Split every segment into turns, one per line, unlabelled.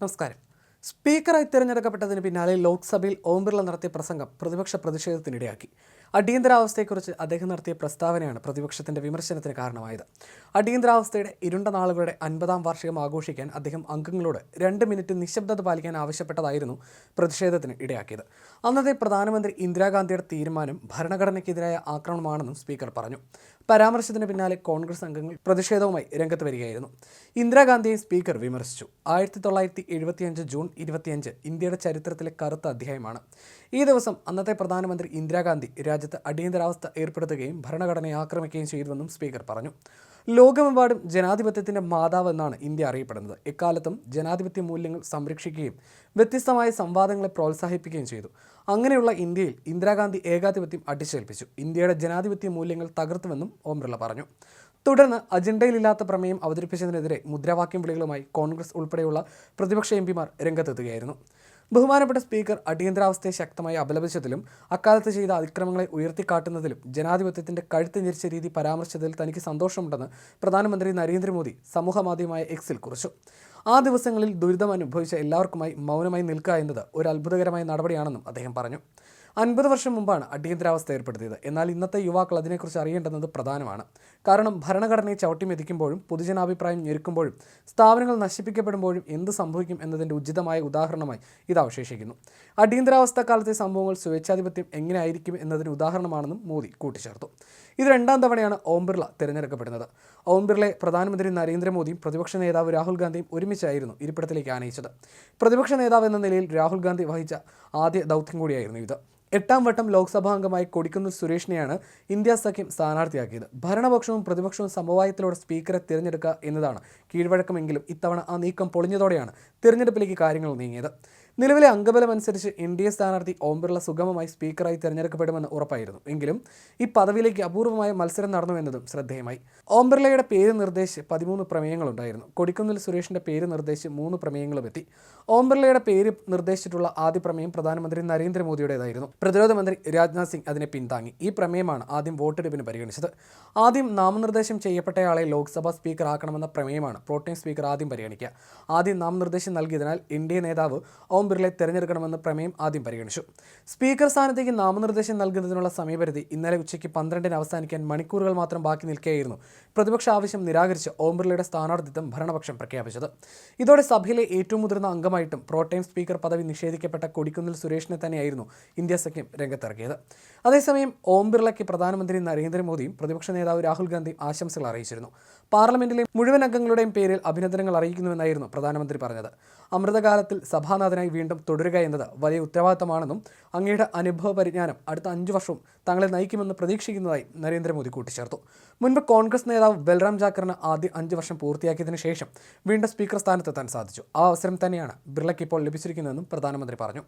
നമസ്കാരം. സ്പീക്കറായി തിരഞ്ഞെടുക്കപ്പെട്ടതിന് പിന്നാലെ ലോക്സഭയിൽ ഓം ബിർള നടത്തിയ പ്രസംഗം പ്രതിപക്ഷ പ്രതിഷേധത്തിനിടയാക്കി. അടിയന്തരാവസ്ഥയെക്കുറിച്ച് അദ്ദേഹം നടത്തിയ പ്രസ്താവനയാണ് പ്രതിപക്ഷത്തിന്റെ വിമർശനത്തിന് കാരണമായത്. അടിയന്തരാവസ്ഥയുടെ ഇരുണ്ട നാളുകളുടെ അൻപതാം വാർഷികം ആഘോഷിക്കാൻ അദ്ദേഹം അംഗങ്ങളോട് രണ്ട് മിനിറ്റ് നിശബ്ദത പാലിക്കാൻ ആവശ്യപ്പെട്ടതായിരുന്നു പ്രതിഷേധത്തിന് ഇടയാക്കിയത്. അന്നത്തെ പ്രധാനമന്ത്രി ഇന്ദിരാഗാന്ധിയുടെ തീരുമാനം ഭരണഘടനയ്ക്കെതിരായ ആക്രമണമാണെന്നും സ്പീക്കർ പറഞ്ഞു. പരാമർശത്തിന് പിന്നാലെ കോൺഗ്രസ് അംഗങ്ങൾ പ്രതിഷേധവുമായി രംഗത്ത് വരികയായിരുന്നു. ഇന്ദിരാഗാന്ധിയെ സ്പീക്കർ വിമർശിച്ചു. ആയിരത്തി തൊള്ളായിരത്തി എഴുപത്തിയഞ്ച് ജൂൺ ഇരുപത്തിയഞ്ച് ഇന്ത്യയുടെ ചരിത്രത്തിലെ കറുത്ത അധ്യായമാണ്. ഈ ദിവസം അന്നത്തെ പ്രധാനമന്ത്രി ഇന്ദിരാഗാന്ധി രാജ്യത്ത് അടിയന്തരാവസ്ഥ ഏർപ്പെടുത്തുകയും ഭരണഘടനയെ ആക്രമിക്കുകയും ചെയ്തുവെന്നും സ്പീക്കർ പറഞ്ഞു. ലോകമെമ്പാടും ജനാധിപത്യത്തിന്റെ മാതാവ് എന്നാണ് ഇന്ത്യ അറിയപ്പെടുന്നത്. എക്കാലത്തും ജനാധിപത്യ മൂല്യങ്ങൾ സംരക്ഷിക്കുകയും വ്യത്യസ്തമായ സംവാദങ്ങളെ പ്രോത്സാഹിപ്പിക്കുകയും ചെയ്തു. അങ്ങനെയുള്ള ഇന്ത്യയിൽ ഇന്ദിരാഗാന്ധി ഏകാധിപത്യം അടിച്ചേൽപ്പിച്ചു ഇന്ത്യയുടെ ജനാധിപത്യ മൂല്യങ്ങൾ തകർത്തുവെന്നും ഓം ബിർള പറഞ്ഞു. തുടർന്ന് അജണ്ടയിലില്ലാത്ത പ്രമേയം അവതരിപ്പിച്ചതിനെതിരെ മുദ്രാവാക്യം വിളികളുമായി കോൺഗ്രസ് ഉൾപ്പെടെയുള്ള പ്രതിപക്ഷ എം പിമാർ രംഗത്തെത്തുകയായിരുന്നു. ബഹുമാനപ്പെട്ട സ്പീക്കർ അടിയന്തരാവസ്ഥയെ ശക്തമായി അപലപിച്ചതിലും അക്കാലത്ത് ചെയ്ത അതിക്രമങ്ങളെ ഉയർത്തിക്കാട്ടുന്നതിലും ജനാധിപത്യത്തിന്റെ കഴുത്ത് ഞെരിച്ച രീതി പരാമർശിച്ചതിൽ തനിക്ക് സന്തോഷമുണ്ടെന്ന് പ്രധാനമന്ത്രി നരേന്ദ്രമോദി സമൂഹമാധ്യമമായ എക്സിൽ കുറിച്ചു. ആ ദിവസങ്ങളിൽ ദുരിതം അനുഭവിച്ച എല്ലാവർക്കുമായി മൗനമായി നിൽക്കുക എന്നത് ഒരു അത്ഭുതകരമായ നടപടിയാണെന്നും അദ്ദേഹം പറഞ്ഞു. അൻപത് വർഷം മുമ്പാണ് അടിയന്തരാവസ്ഥ ഏർപ്പെടുത്തിയത്. എന്നാൽ ഇന്നത്തെ യുവാക്കൾ അതിനെക്കുറിച്ച് അറിയേണ്ടുന്നത് പ്രധാനമാണ്. കാരണം ഭരണഘടനയെ ചവിട്ടിമെതിക്കുമ്പോഴും പൊതുജനാഭിപ്രായം ഞെരുക്കുമ്പോഴും സ്ഥാപനങ്ങൾ നശിപ്പിക്കപ്പെടുമ്പോഴും എന്ത് സംഭവിക്കും എന്നതിന്റെ ഉചിതമായ ഉദാഹരണമായി ഇത് അവശേഷിക്കുന്നു. അടിയന്തരാവസ്ഥ കാലത്തെ സംഭവങ്ങൾ സ്വേച്ഛാധിപത്യം എങ്ങനെയായിരിക്കും എന്നതിന് ഉദാഹരണമാണെന്നും മോദി കൂട്ടിച്ചേർത്തു. ഇത് രണ്ടാം തവണയാണ് ഓം ബിർള തിരഞ്ഞെടുക്കപ്പെടുന്നത്. ഓം ബിർളയെ പ്രധാനമന്ത്രി നരേന്ദ്രമോദിയും പ്രതിപക്ഷ നേതാവ് രാഹുൽ ഗാന്ധിയും ഒരുമിച്ചായിരുന്നു ഇരിപ്പിടത്തിലേക്ക് ആനയിച്ചത്. പ്രതിപക്ഷ നേതാവ് എന്ന നിലയിൽ രാഹുൽ ഗാന്ധി വഹിച്ച ആദ്യ ദൗത്യം കൂടിയായിരുന്നു ഇത്. എട്ടാം വട്ടം ലോക്സഭാ അംഗമായി കൊടിക്കുന്നിൽ സുരേഷിനെയാണ് ഇന്ത്യ സഖ്യം സ്ഥാനാർത്ഥിയാക്കിയത്. ഭരണപക്ഷവും പ്രതിപക്ഷവും സമവായത്തിലൂടെ സ്പീക്കറെ തിരഞ്ഞെടുക്കുക എന്നതാണ് കീഴ്വഴക്കമെങ്കിലും ഇത്തവണ ആ നീക്കം പൊളിഞ്ഞതോടെയാണ് തിരഞ്ഞെടുപ്പിലേക്ക് കാര്യങ്ങൾ നീങ്ങിയത്. നിലവിലെ അംഗബലം അനുസരിച്ച് എൻ ഡി എ സ്ഥാനാർത്ഥി ഓം ബിർള സുഗമമായി സ്പീക്കറായി തിരഞ്ഞെടുക്കപ്പെടുമെന്ന് ഉറപ്പായിരുന്നു. എങ്കിലും ഈ പദവിയിലേക്ക് അപൂർവമായ മത്സരം നടന്നു എന്നതും ശ്രദ്ധേയമായി. ഓം ബിർളയുടെ പേര് നിർദ്ദേശിച്ച് പതിമൂന്ന് പ്രമേയങ്ങളുണ്ടായിരുന്നു. കൊടിക്കുന്നിൽ സുരേഷിന്റെ പേര് നിർദ്ദേശിച്ച് മൂന്ന് പ്രമേയങ്ങളും എത്തി. ഓം ബിർളയുടെ പേര് നിർദ്ദേശിച്ചിട്ടുള്ള ആദ്യ പ്രമേയം പ്രധാനമന്ത്രി നരേന്ദ്രമോദിയുടേതായിരുന്നു. പ്രതിരോധ മന്ത്രി രാജ്നാഥ് സിംഗ് അതിനെ പിന്താങ്ങി. ഈ പ്രമേയമാണ് ആദ്യം വോട്ടെടുപ്പിന് പരിഗണിച്ചത്. ആദ്യം നാമനിർദ്ദേശം ചെയ്യപ്പെട്ടയാളെ ലോക്സഭാ സ്പീക്കർ ആക്കണമെന്ന പ്രമേയമാണ് പ്രോട്ടീം സ്പീക്കർ ആദ്യം പരിഗണിക്കുക. ആദ്യം നാമനിർദ്ദേശം നൽകിയതിനാൽ എൻ ഡി എ നേതാവ് ഓം ബിർളയെ തെരഞ്ഞെടുക്കണമെന്ന് പ്രമേയം ആദ്യം പരിഗണിച്ചു. സ്പീക്കർ സ്ഥാനത്തേക്ക് നാമനിർദ്ദേശം നൽകുന്നതിനുള്ള സമയപരിധി ഇന്നലെ ഉച്ചയ്ക്ക് പന്ത്രണ്ടിന് അവസാനിക്കാൻ മണിക്കൂറുകൾ മാത്രം ബാക്കി നിൽക്കുകയായിരുന്നു പ്രതിപക്ഷ ആവശ്യം നിരാകരിച്ച് ഓം ബിർളയുടെ സ്ഥാനാർത്ഥിത്വം ഭരണപക്ഷം പ്രഖ്യാപിച്ചത്. ഇതോടെ സഭയിലെ ഏറ്റവും മുതിർന്ന അംഗമായിട്ടും പ്രോട്ടൈം സ്പീക്കർ പദവി നിഷേധിക്കപ്പെട്ട കൊടിക്കുന്നിൽ സുരേഷിനെ തന്നെയായിരുന്നു ഇന്ത്യ സഖ്യം രംഗത്തിറക്കിയത്. അതേസമയം ഓം ബിർളയ്ക്ക് പ്രധാനമന്ത്രി നരേന്ദ്രമോദിയും പ്രതിപക്ഷ നേതാവ് രാഹുൽ ഗാന്ധി ആശംസകൾ അറിയിച്ചിരുന്നു. പാർലമെന്റിലെ മുഴുവൻ അംഗങ്ങളുടെയും പേരിൽ അഭിനന്ദനങ്ങൾ അറിയിക്കുന്നുവെന്നായിരുന്നു പ്രധാനമന്ത്രി പറഞ്ഞത്. അമൃതകാലത്തിൽ സഭാനാഥനായി വീണ്ടും തുടരുക എന്നത് വലിയ ഉത്തരവാദിത്തമാണെന്നും അങ്ങയുടെ അനുഭവ പരിജ്ഞാനം അടുത്ത അഞ്ച് വർഷവും തങ്ങളെ നയിക്കുമെന്ന് പ്രതീക്ഷിക്കുന്നതായി നരേന്ദ്രമോദി കൂട്ടിച്ചേർത്തു. മുൻപ് കോൺഗ്രസ് നേതാവ് ബൽറാം ജാക്കറിന് ആദ്യ അഞ്ച് വർഷം പൂർത്തിയാക്കിയതിനു ശേഷം വീണ്ടും സ്പീക്കർ സ്ഥാനത്തെത്താൻ സാധിച്ചു. ആ അവസരം തന്നെയാണ് ബിർളയ്ക്ക് ഇപ്പോൾ ലഭിച്ചിരിക്കുന്നതെന്നും പ്രധാനമന്ത്രി പറഞ്ഞു.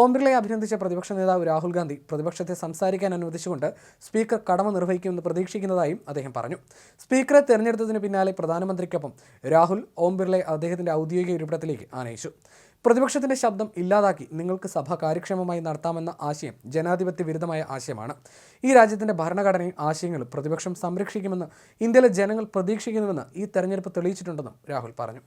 ഓം ബിർളയെ അഭിനന്ദിച്ച പ്രതിപക്ഷ നേതാവ് രാഹുൽ ഗാന്ധി പ്രതിപക്ഷത്തെ സംസാരിക്കാൻ അനുവദിച്ചുകൊണ്ട് സ്പീക്കർ കടമ നിർവഹിക്കുമെന്ന് പ്രതീക്ഷിക്കുന്നതായും അദ്ദേഹം പറഞ്ഞു. സ്പീക്കറെ തെരഞ്ഞെടുത്തതിന് പിന്നാലെ പ്രധാനമന്ത്രിക്കൊപ്പം രാഹുൽ ഓം ബിർളയെ അദ്ദേഹത്തിന്റെ ഔദ്യോഗിക ഇരിപ്പിടത്തിലേക്ക് ആനയിച്ചു. പ്രതിപക്ഷത്തിന്റെ ശബ്ദം ഇല്ലാതാക്കി നിങ്ങൾക്ക് സഭ കാര്യക്ഷമമായി നടത്താമെന്ന ആശയം ജനാധിപത്യ വിരുദ്ധമായ ആശയമാണ്. ഈ രാജ്യത്തിന്റെ ഭരണഘടനയും ആശയങ്ങളും പ്രതിപക്ഷം സംരക്ഷിക്കുമെന്ന് ഇന്ത്യയിലെ ജനങ്ങൾ പ്രതീക്ഷിക്കുന്നുവെന്ന് ഈ തെരഞ്ഞെടുപ്പ് തെളിയിച്ചിട്ടുണ്ടെന്നും രാഹുൽ പറഞ്ഞു.